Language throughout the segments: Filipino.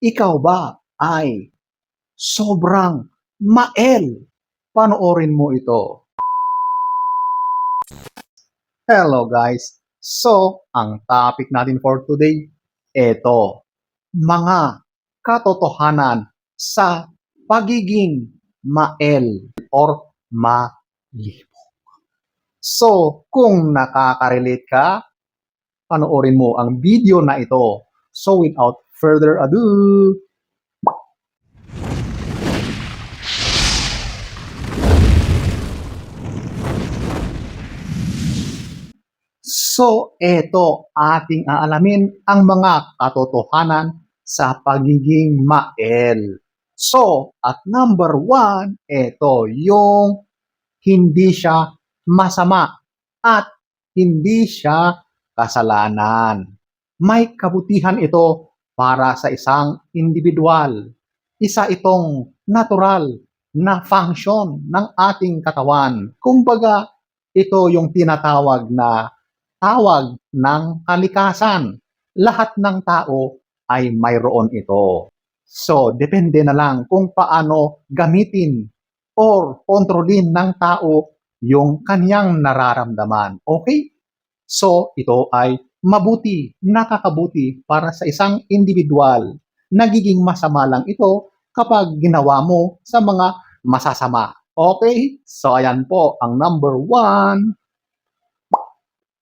ikaw ba ay sobrang mael? Panoorin mo ito. Hello guys. So, ang topic natin for today, ito. Mga katotohanan sa pagiging mael or malibog. So, kung nakaka-relate ka, panoorin mo ang video na ito. So, without further ado, So, eto ating aalamin ang mga katotohanan sa pagiging mael. So, at number one, eto yung hindi siya masama at hindi siya kasalanan. May kabutihan ito para sa isang individual. Isa itong natural na function ng ating katawan. Kumbaga, ito yung tinatawag na tawag ng kalikasan. Lahat ng tao ay mayroon ito. So, depende na lang kung paano gamitin or kontrolin ng tao yung kanyang nararamdaman. Okay? So, ito ay mabuti, nakakabuti para sa isang individual. Nagiging masama lang ito kapag ginawa mo sa mga masasama. Okay? So, ayan po ang number one.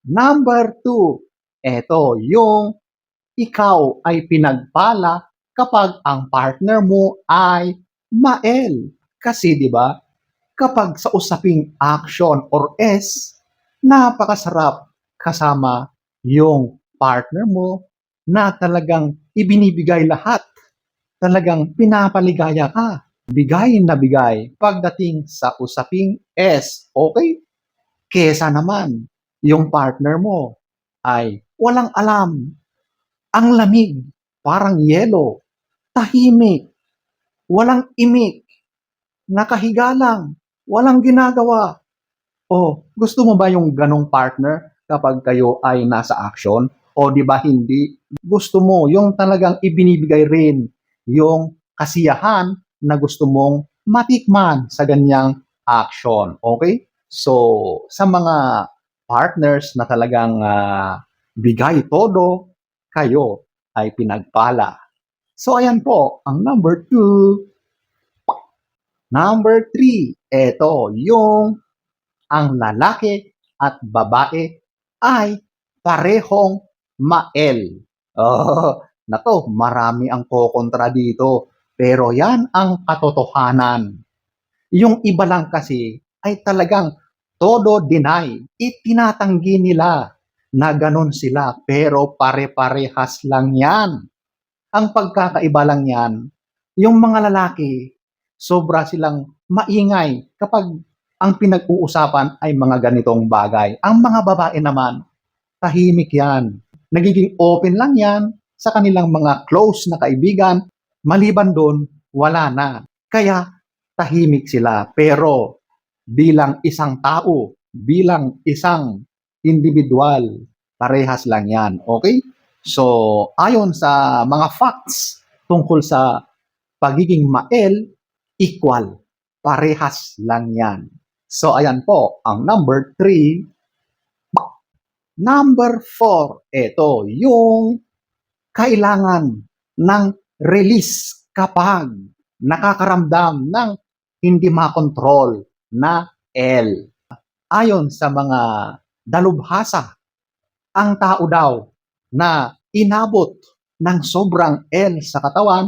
Number two, eto yung ikaw ay pinagpala kapag ang partner mo ay mael. Kasi 'di ba? Kapag sa usaping action or S, napakasarap kasama yung partner mo na talagang ibinibigay lahat. Talagang pinapaligaya ka. Bigay na bigay pagdating sa usaping S. Okay? Kesa naman, yung partner mo ay walang alam. Ang lamig, parang yelo, tahimik, walang imik, nakahiga lang, walang ginagawa. O, gusto mo ba yung ganong partner kapag kayo ay nasa action? O di ba hindi? Gusto mo yung talagang ibinibigay rin yung kasiyahan na gusto mong matikman sa ganyang action. Okay? So, sa mga partners na talagang ah, bigay todo, kayo ay pinagpala. So, ayan po, ang number two. Number three, eto, yung ang lalaki at babae ay parehong mael. Oh, nako, marami ang kokontra dito. Pero yan ang katotohanan. Yung iba lang kasi ay talagang todo deny. Itinatanggi nila na ganon sila. Pero pare-parehas lang yan. Ang pagkakaiba lang yan, yung mga lalaki, sobra silang maingay kapag ang pinag-uusapan ay mga ganitong bagay. Ang mga babae naman, tahimik yan. Nagiging open lang yan sa kanilang mga close na kaibigan. Maliban doon, wala na. Kaya tahimik sila. Pero bilang isang tao, bilang isang individual, parehas lang yan. Okay? So, ayon sa mga facts tungkol sa pagiging mael, equal. Parehas lang yan. So, ayan po, ang number three. Number four, ito, yung kailangan ng release kapag nakakaramdam ng hindi makontrol na L. Ayon sa mga dalubhasa, ang tao daw na inabot ng sobrang L sa katawan,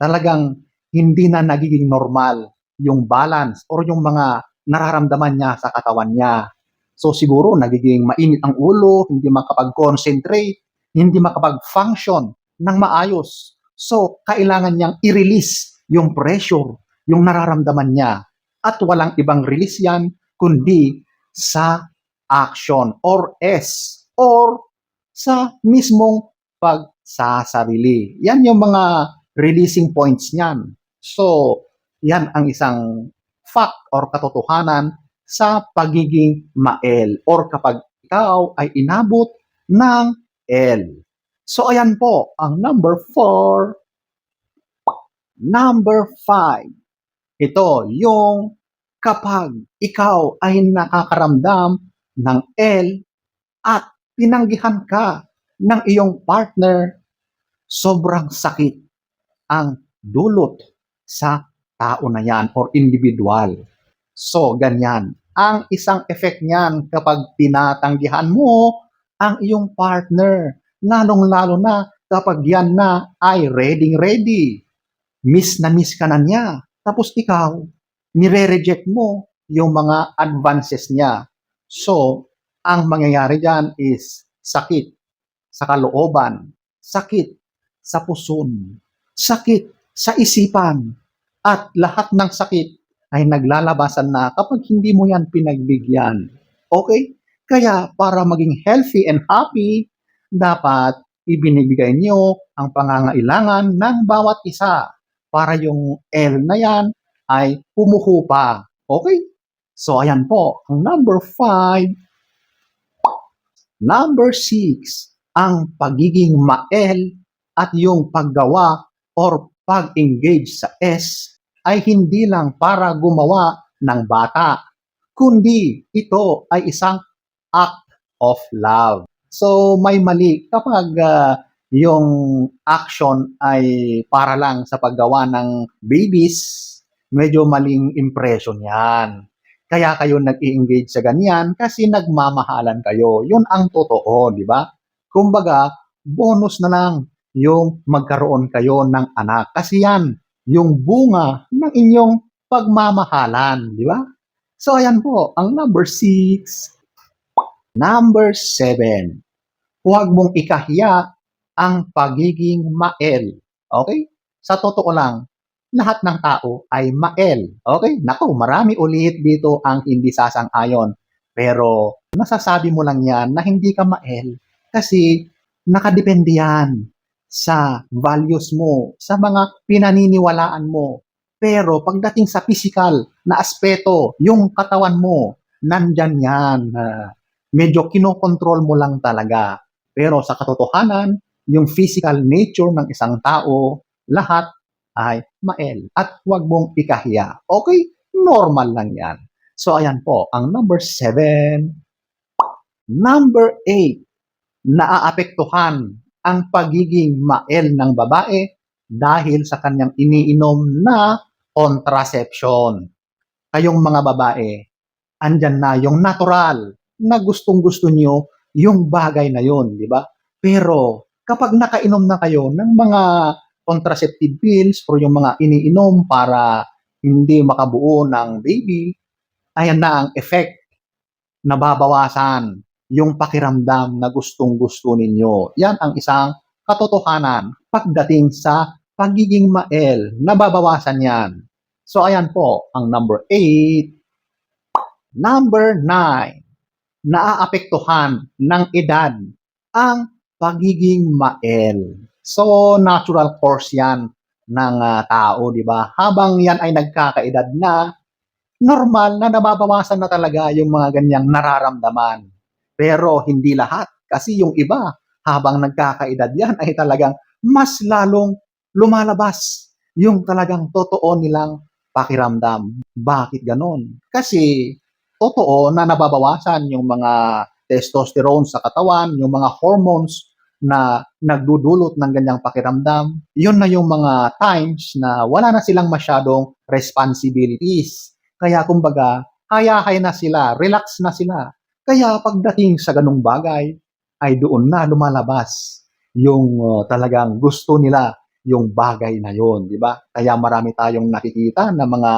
talagang hindi na nagiging normal yung balance or yung mga nararamdaman niya sa katawan niya. So siguro nagiging mainit ang ulo, hindi makapag-concentrate, hindi makapag-function ng maayos. So kailangan niyang i-release yung pressure, yung nararamdaman niya. At walang ibang release yan kundi sa action or S or sa mismong pagsasarili. Yan yung mga releasing points niyan. So, yan ang isang fact or katotohanan sa pagiging mael or kapag ikaw ay inabot ng L. So, ayan po, ang number four. Number five, ito yung kapag ikaw ay nakakaramdam ng L at tinanggihan ka ng iyong partner, sobrang sakit ang dulot sa tao na yan or individual. So, ganyan. Ang isang effect niyan kapag tinatanggihan mo ang iyong partner, lalong-lalo na kapag yan na ay ready-ready. Miss na miss ka na niya. Tapos ikaw, nire-reject mo yung mga advances niya. So, ang mangyayari dyan is sakit sa kalooban, sakit sa puson, sakit sa isipan, at lahat ng sakit ay naglalabasan na kapag hindi mo yan pinagbigyan. Okay? Kaya para maging healthy and happy, dapat ibinibigay niyo ang pangangailangan ng bawat isa para yung L na yan ay pumuhupa. Okay? So, ayan po, ang number five. Number six, ang pagiging mael at yung paggawa or pag-engage sa S ay hindi lang para gumawa ng bata, kundi ito ay isang act of love. So, may mali kapag ah, yung action ay para lang sa paggawa ng babies, medyo maling impression yan. Kaya kayo nag-i-engage sa ganyan kasi nagmamahalan kayo. Yun ang totoo, di ba? Kumbaga, bonus na lang yung magkaroon kayo ng anak. Kasi yan, yung bunga ng inyong pagmamahalan, di ba? So, ayan po, ang number six. Number seven, huwag mong ikahiya ang pagiging mael. Okay? Sa totoo lang, lahat ng tao ay mael. Okay? Nako, marami ulit dito ang hindi sasang-ayon. Pero nasasabi mo lang yan na hindi ka mael kasi nakadepende yan sa values mo, sa mga pinaniniwalaan mo. Pero pagdating sa physical na aspeto, yung katawan mo, nandyan yan. Ah, medyo kinokontrol mo lang talaga. Pero sa katotohanan, yung physical nature ng isang tao, lahat ay mael. At huwag mong ikahiya. Okay? Normal lang yan. So, ayan po, ang number seven. Number eight, naaapektuhan ang pagiging mael ng babae dahil sa kanyang iniinom na contraception. Kayong mga babae, andyan na yung natural na gustong-gusto nyo yung bagay na yun, di ba? Pero kapag nakainom na kayo ng mga contraceptive pills or yung mga iniinom para hindi makabuo ng baby, ayan na ang effect. Nababawasan yung pakiramdam na gustong-gusto ninyo. Yan ang isang katotohanan pagdating sa pagiging mael. Nababawasan yan. So, ayan po, ang number 8. Number 9. Naaapektuhan ng edad ang pagiging mael. So, natural course yan ng ah, tao, di ba? Habang yan ay nagkakaedad na, normal na nababawasan na talaga yung mga ganyang nararamdaman. Pero hindi lahat. Kasi yung iba, habang nagkakaedad yan, ay talagang mas lalong lumalabas yung talagang totoo nilang pakiramdam. Bakit ganon? Kasi totoo na nababawasan yung mga testosterone sa katawan, yung mga hormones na nagdudulot ng ganyang pakiramdam, yun na yung mga times na wala na silang masyadong responsibilities. Kaya kumbaga, hayahay na sila, relax na sila. Kaya pagdating sa ganung bagay, ay doon na lumalabas yung uh, talagang gusto nila yung bagay na yon, di ba? Kaya marami tayong nakikita na mga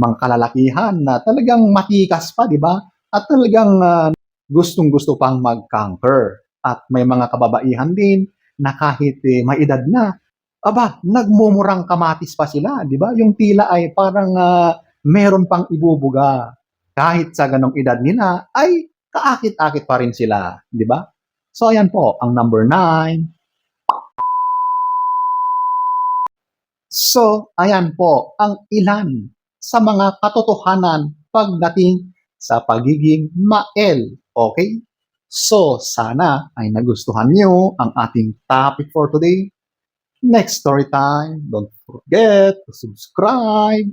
mga kalalakihan na talagang matikas pa, di ba? At talagang uh, gustong-gusto pang mag-conquer. At may mga kababaihan din na kahit eh, may edad na, aba, nagmumurang kamatis pa sila, di ba? Yung tila ay parang ah, meron pang ibubuga. Kahit sa ganong edad nila, ay kaakit-akit pa rin sila, di ba? So, ayan po, ang number nine. So, ayan po, ang ilan sa mga katotohanan pagdating sa pagiging mael. Okay? So, sana ay nagustuhan niyo ang ating topic for today. next story time. Don't forget to subscribe